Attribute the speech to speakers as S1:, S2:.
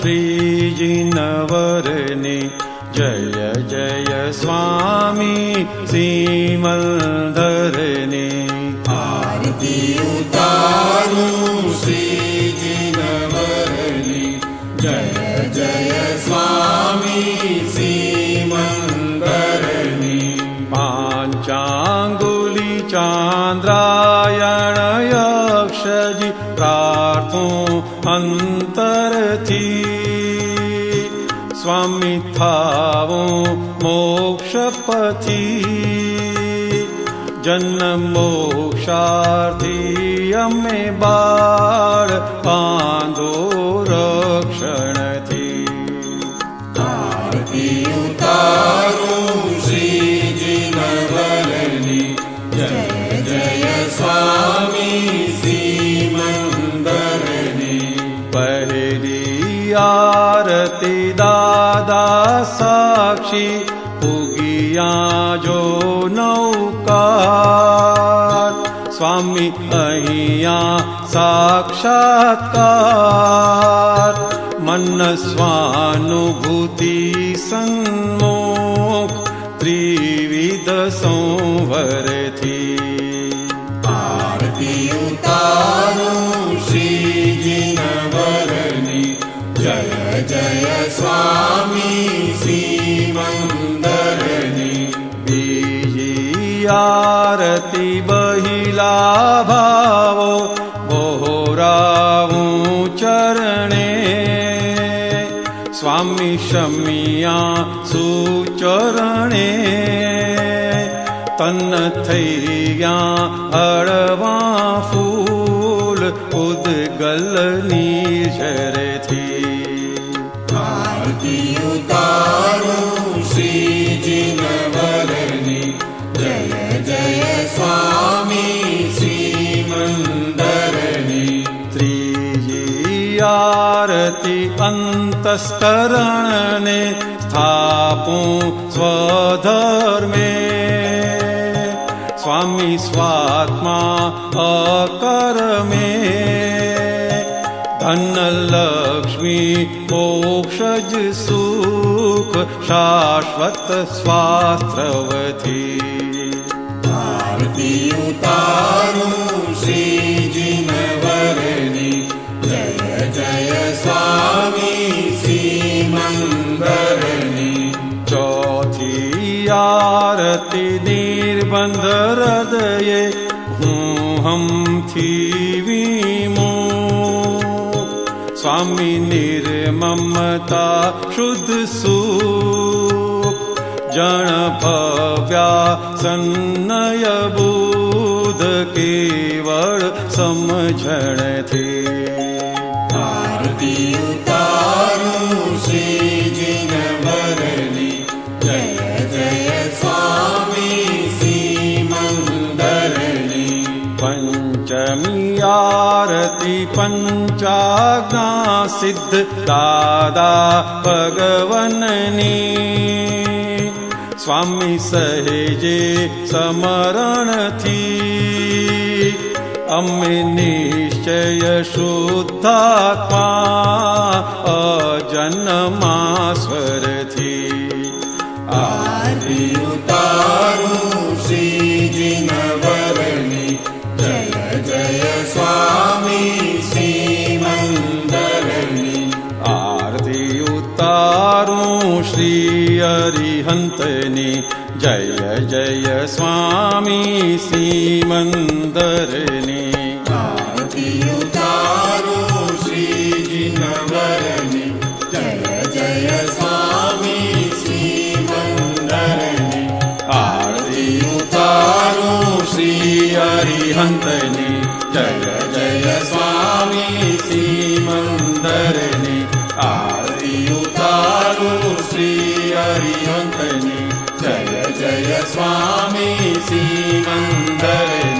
S1: श्रीजिनवरनि जय जय स्वामी सीमल्धरनि
S2: आरती उतारू श्रीजिनवरनि जय जय स्वामी सीमन्दरनि
S1: पाञ्चाङ्गुलि चान्द्रायण यक्षजि प्रार्थो अन्तरथि स्वामी थावो मोक्षपथि। जन्मोक्षार्थी अमे बाळ पान्दो साक्षी पुगिया जो नौकार। स्वामी अहिया साक्षात्कार। मन स्वानुभूति सन्मुख त्रिविध संवर थी
S2: સ્વામી
S1: શ્રી મંદરની બીજી આરતી બહિલા ભાવો ભોરાવું ચરણે સ્વામી શમિયા સુચરણે તન થઈ ગયા અળવા ફૂલ
S2: ઉદગલની ઝરેથી श्रीजिनवरनि जय जय स्वामी श्रीमन्दरनि
S1: त्रिजी आरती अन्तस्तरणे स्थापु स्वधर्मे। स्वामी स्वात्मा अकर्मे धनलक्ष्मी मोक्षज सुख शाश्वत स्वास्त्रवती
S2: उतारू श्रीजिनवरनि जय जय स्वामी श्रीमन्दरनि
S1: चौथी आरती निर्बन्ध हृदये हूँ हम थी स्वामी निर्ममता शुद्ध जन भव्या सन्नय बुध केवल समझण थे पञ्चाज्ञा सिद्ध दादा भगवननी। स्वामी सहेजे समरण थी। अमे निश्चय शुद्धात्मा अजन्मा स्वर थी
S2: आरती
S1: अरिहन्तनि जय जय स्वामी श्रीमन्दरनि
S2: आरती उतारू श्रीजिनवरनि जय जय स्वामी श्रीमन्दरनि
S1: आरती उतारू श्री अरिहन्तनि जय जय स्वामी जय जय स्वामी श्रीमन्दरनि